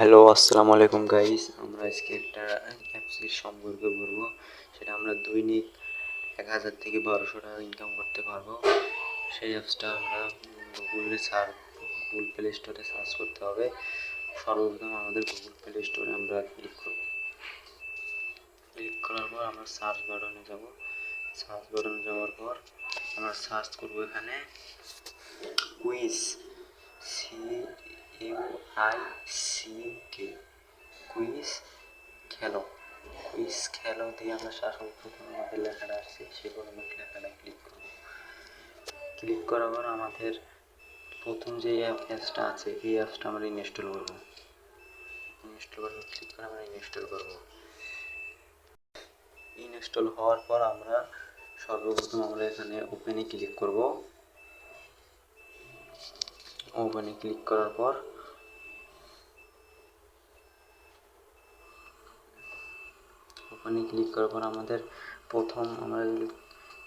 Hello আসসালামু আলাইকুম guys আমরা আজকে একটা অ্যাপসের সম্পর্কে বলব সেটা আমরা দৈনিক এক হাজার থেকে বারোশো টাকা ইনকাম করতে পারব। সেই অ্যাপসটা আমরা গুগলে সার্চ গুগল প্লে স্টোরে সার্চ করতে হবে। সর্বপ্রথম আমাদের গুগল প্লে স্টোরে আমরা ক্লিক করব। ক্লিক করার পর আমরা সার্চ বাটনে যাব। সার্চ বাটনে যাওয়ার পর আমরা সার্চ করব এখানে quiz C U I C K? Quiz খেলো। কুইজ খেলো দিয়ে আমরা সর্বপ্রথম আমাদের লেখাটা আসছে সেগুলো আমরা লেখাটা ক্লিক করব। ক্লিক করার পর আমাদের প্রথম যে অ্যাপসটা আছে, এই অ্যাপসটা আমরা ইনস্টল করব। ইনস্টল করার ক্লিক করে আমরা ইনস্টল করব। ইনস্টল হওয়ার পর আমরা সর্বপ্রথম আমরা এখানে ওপেনে ক্লিক করব। ওপেনে ক্লিক করার পর ওখানে ক্লিক করার পর আমাদের প্রথম আমরা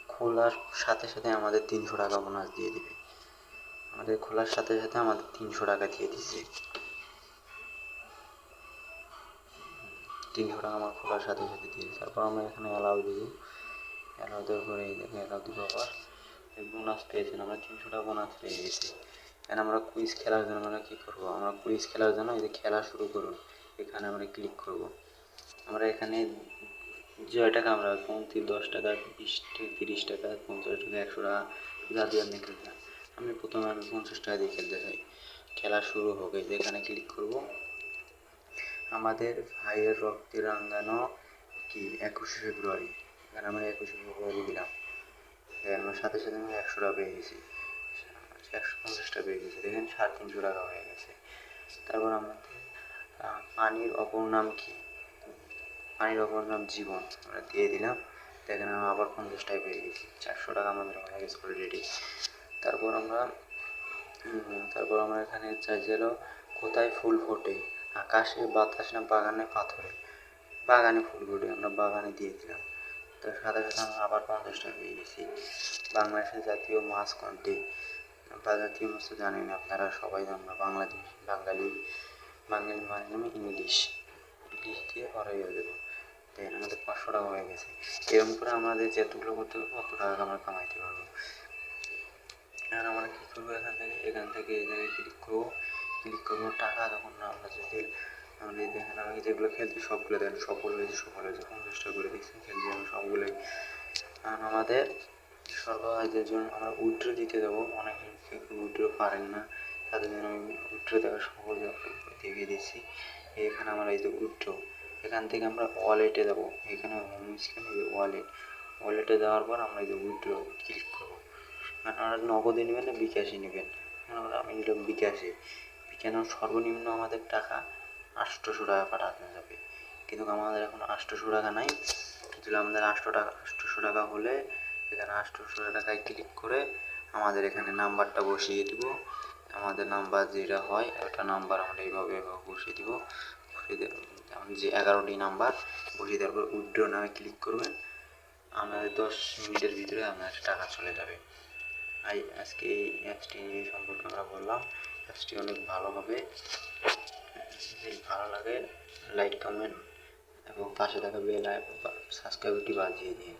খোলার সাথে সাথে আমাদের তিনশো টাকা বোনাস দিয়ে দিবে। আমাদের খোলার সাথে সাথে আমাদের তিনশো টাকা দিয়ে দিছে। তিনশো টাকা আমার খোলার সাথে সাথে দিয়ে দিচ্ছে তারপর আমরা এখানে অ্যালাউ দিব। অ্যালাউ দেওয়ার পরে দেখে অ্যালাউ দিব আবার। বোনাস পেয়েছেন, আমরা তিনশো টাকা বোনাস পেয়ে গেছি। এখানে আমরা কুইজ খেলার জন্য আমরা কী করব? আমরা কুইজ খেলার জন্য এই যে খেলা শুরু করুন। এখানে আমরা ক্লিক করব। আমরা এখানে জয় টাকা আমরা পঁয়ত্রিশ দশ টাকা, বিশ টাকা, তিরিশ টাকা, পঞ্চাশ টাকা, একশো টাকা, যা দিয়ে আপনি খেলতে আমি প্রথমে আমি পঞ্চাশ টাকা দিয়ে খেলতে চাই। খেলা শুরু হোক, এই যে এখানে ক্লিক করব। আমাদের ভাইয়ের রক্তে রাঙ্গানো কি? একুশে ফেব্রুয়ারি। এখানে আমরা একুশে ফেব্রুয়ারি দিলাম। দেখেন আমার সাথে সাথে আমি একশো টাকা পেয়ে গেছি। একশো পঞ্চাশ টাকা পেয়ে গেছি। দেখেন সাড়ে তিনশো টাকা হয়ে গেছে। তারপর আমাদের পানির অপর নাম কি? পানির অপর নাম জীবন আমরা দিয়ে দিলাম। দেখেন আমি আবার পঞ্চাশ টাকা পেয়ে গেছি। চারশো টাকা আমাদের হয়ে গেছে অলরেডি তারপর আমরা তারপর আমরা এখানে চাইছিল কোথায় ফুল ফোটে? আকাশে, বাতাস না বাগানে পাথরে? বাগানে ফুল ফোটে, আমরা বাগানে দিয়ে দিলাম। তার সাথে সাথে আমরা আবার পঞ্চাশ টাকা পেয়ে গেছি। বাংলাদেশের জাতীয় মাছ কোনটি? বা জাতীয় মাছ তো জানেন আপনারা সবাই, আমরা বাংলাদেশ, বাঙালি বাঙালি মানে ইংলিশ। ইংলিশ দিয়ে হয়ে দেবো। আমাদের পাঁচশো টাকা হয়ে গেছে। এরকম করে আমাদের যেতগুলো করতে অত টাকা আমরা কামাইতে পারব। আর আমরা কী করব এখান থেকে? এখান থেকে এই জায়গায় ক্লিক করব। ক্লিক করব, টাকা তখন আমরা যদি আমরা দেখেন, আমি যেগুলো খেলছি সবগুলো দেখেন সফল হয়েছে সফল হয়েছে পঞ্চাশ টাকা করে দেখছি খেলছি আমি সবগুলোই। আর আমাদের সর্বহাজের জন্য আমরা উইড্রো দিতে দেবো। অনেক উইড্রো পারেন না। তাদের জন্য আমি উইড্রো দেওয়ার সহজ দেখিয়ে দিচ্ছি। এখানে আমরা এই যে উইড্রো এখান থেকে আমরা ওয়ালেটে দেবো। এখানে হোম স্ক্রিনে ওয়ালেট ওয়ালেটে দেওয়ার পর আমরা এই যে উইড্রো ক্লিক করব। আপনারা নগদে নেবেন না বিকাশে নেবেন? আমরা আমি নিলাম বিকাশে। কেন? সর্বনিম্ন আমাদের টাকা আটশোশো টাকা পাঠাতে যাবে কিন্তু আমাদের এখন আটশোশো টাকা নাই। যদি আমাদের আটশো টাকা, আটশোশো টাকা হলে এখানে আটশোশো টাকায় ক্লিক করে আমাদের এখানে নাম্বারটা বসিয়ে দিব। আমাদের নাম্বার যেটা হয় ওটা নাম্বার আমরা এইভাবে এভাবে বসিয়ে দিব। যে এগারোটি নাম্বার বসিয়ে দেওয়ার পর উইড্রো নামে ক্লিক করবেন। আমাদের দশ মিনিটের ভিতরে আপনার টাকা চলে যাবে। আই আজকে এই অ্যাপসটি নিয়ে সম্পর্কে আমরা বললাম। অ্যাপসটি অনেক ভালো হবে। ভালো লাগে লাইক কমেন্ট এবং পাশে থাকা বেল সাবস্ক্রাইবটি বাজিয়ে দিন।